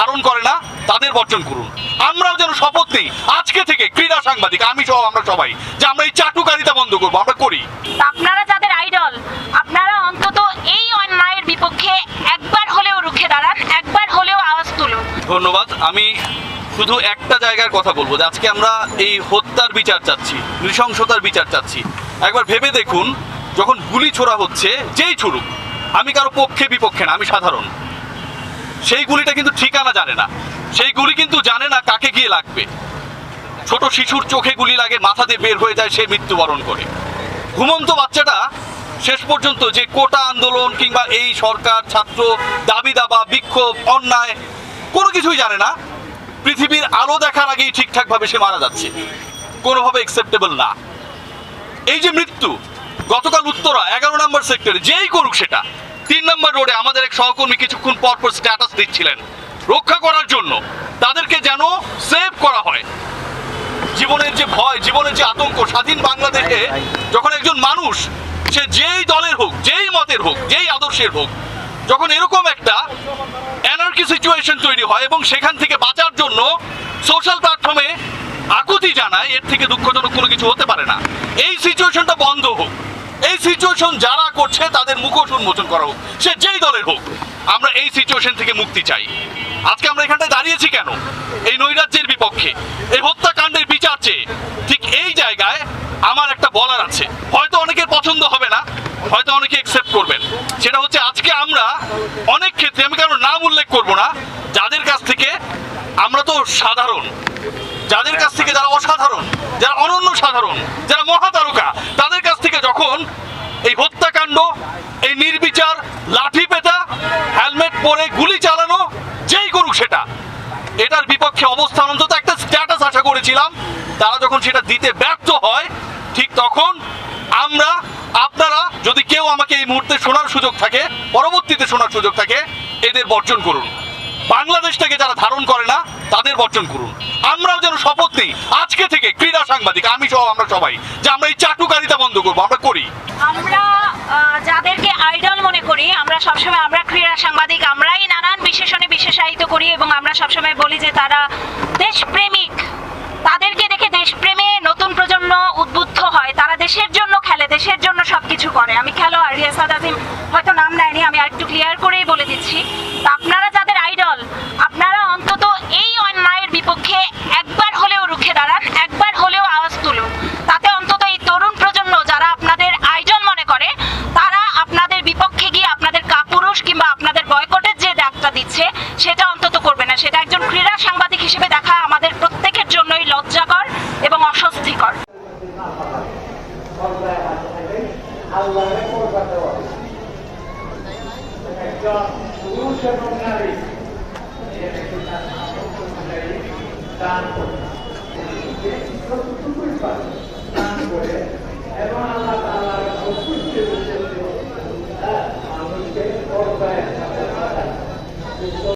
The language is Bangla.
ধারণ করে না তাদের বর্জন করুন। আমরাও যেন শপথ নিই। আজকে থেকে ক্রীড়া সাংবাদিক আমি সহ আমরা সবাই যে আমরা এই চাটুকারিতা বন্ধ করব আমরা করি। আপনারা যাদের আইডল আপনারা অন্তত এই অন্যায়ের বিপক্ষে একবার হলেও রুখে দাঁড়ান একবার হলেও আওয়াজ তুলুন। ধন্যবাদ। আমি শুধু একটা জায়গার কথা বলব যে আজকে আমরা এই হত্যার বিচার চাচ্ছি নৃশংসতার বিচার চাচ্ছি। একবার ভেবে দেখুন যখন গুলি ছোড়া হচ্ছে যেই ছুড়ুক আমি কারও পক্ষে বিপক্ষে না আমি সাধারণ। সেই গুলিটা কিন্তু ঠিকানা জানে না। সেই গুলি কিন্তু জানে না কাকে গিয়ে লাগবে। ছোট শিশুর চোখে গুলি লাগে, মাথা দিয়ে বের হয়ে যায় সে মৃত্যুবরণ করে। ঘুমন্ত বাচ্চাটা শেষ পর্যন্ত যে কোটা আন্দোলন কিংবা এই সরকার, ছাত্র, দাবি দাবা, বিক্ষোভ, অন্যায়, কোনো কিছুই জানে না। পৃথিবীর আলো দেখার আগেই ঠিকঠাকভাবে সে মারা যাচ্ছে। কোনোভাবে একসেপ্টেবল না। এই যে মৃত্যু, গতকাল উত্তরা, এগারো নম্বর সেক্টরে যেই করুক সেটা। তিন নম্বর রোডে আমাদের এক সহকর্মী কিছুক্ষণ পর পর স্ট্যাটাস দিচ্ছিলেন। রক্ষা করার জন্য তাদেরকে যেন সেভ করা হয়। জীবনের যে ভয়, জীবনের যে আতঙ্ক, স্বাধীন বাংলাদেশে যখন একজন মানুষ, সে যেই দলের হোক, যেই মতের হোক, যেই আদর্শের হোক, যখন এরকম একটা এনার্কি সিচুয়েশন তৈরি হয় এবং সেখান থেকে বাঁচার জন্য সোশ্যাল প্ল্যাটফর্মে আকুতি জানায়, এর থেকে দুঃখজনক কোনো কিছু হতে পারে না। এই সিচুয়েশনটা বন্ধ হোক। এই সিচুয়েশন যারা করছে, তাদের মুখোশ উন্মোচন করা হোক। সে যেই দলের হোক, আমরা এই সিচুয়েশন থেকে মুক্তি চাই। আজকে আমরা এখানটায় দাঁড়িয়েছি কেন? এই নৈরাজ্যের বিপক্ষে, এই হত্যাকাণ্ডের বিচার চেয়ে। ঠিক এই জায়গায় আমার একটা বলার আছে। হয়তো অনেকের পছন্দ হবে না, হয়তো অনেকে একসেপ্ট করবেন। সেটা হচ্ছে আজকে আমরা অনেক ক্ষেত্রে, আমি কারণ নাম উল্লেখ করব না, যাদের কাছ থেকে আমরা তো সাধারণ, যাদের কাছ থেকে যারা অসাধারণ, যারা অনন্য সাধারণ, যারা মহাতারকা তাদের কাছ থেকে যখন এই হত্যাকাণ্ড, এই নির্বিচার লাঠি পেটা, হেলমেট পরে গুলি চালানো, যেই করুক সেটা। এটার বিপক্ষে অবস্থান অন্তত একটা স্ট্যাটাস আশা করেছিলাম। তারা যখন সেটা দিতে ব্যর্থ হয়, ঠিক তখন আমরা, আপনারা, যদি কেউ আমাকে এই মুহূর্তে শোনার সুযোগ থাকে, পরবর্তীতে শোনার সুযোগ থাকে, এদের বর্জন করুন। বাংলাদেশটাকে যারা ধারণ করে না, তাদের বর্জন করুন। যেন শপথ নিই। আজকে থেকে ক্রীড়া সাংবাদিক, আমি সহ আমরা সবাই, যে আমরা এই চাটুকারিতা বন্ধ করব, আমরা করি। আমরা যাদেরকে আইডল মনে করি, আমরা সবসময়, আমরা ক্রীড়া সাংবাদিক, আমরাই নানান বিশেষণে বিশেষায়িত করি এবং আমরা সবসময় বলি যে তারা দেশপ্রেমিক। তাদেরকে দেখে দেশপ্রেমে নতুন প্রজন্ম উদ্বুদ্ধ হয়। তারা দেশের জন্য খেলে, দেশের জন্য সবকিছু করে। আমি খেলোয়াড় রিয়াসাদ আজিম, হয়তো নাম নেয়নি, আমি আরেকটু ক্লিয়ার করেই বলে দিচ্ছি। আপনারা যাদের আইডল আপনারা অন্তত এই অন্যায়ের বিপক্ষে একবার হলেও রুখে দাঁড়ান একবার হলেও আওয়াজ তুলুন তাতে অন্তত এই তরুণ প্রজন্ম যারা আপনাদের আইডল মনে করে তারা আপনাদের বিপক্ষে গিয়ে আপনাদের কাপুরুষ কিংবা আপনাদের বয়কটের যে ডাকটা দিচ্ছে সেটা অন্তত করবে না সেটা একজন ক্রীড়া সাংবাদিক হিসেবে দেখা আমাদের প্রত্যেকের জন্যই লজ্জাকর এবং অস্বস্তিকর করবা দেওয়া একজন পুরুষ এবং নারী দান করে দান করে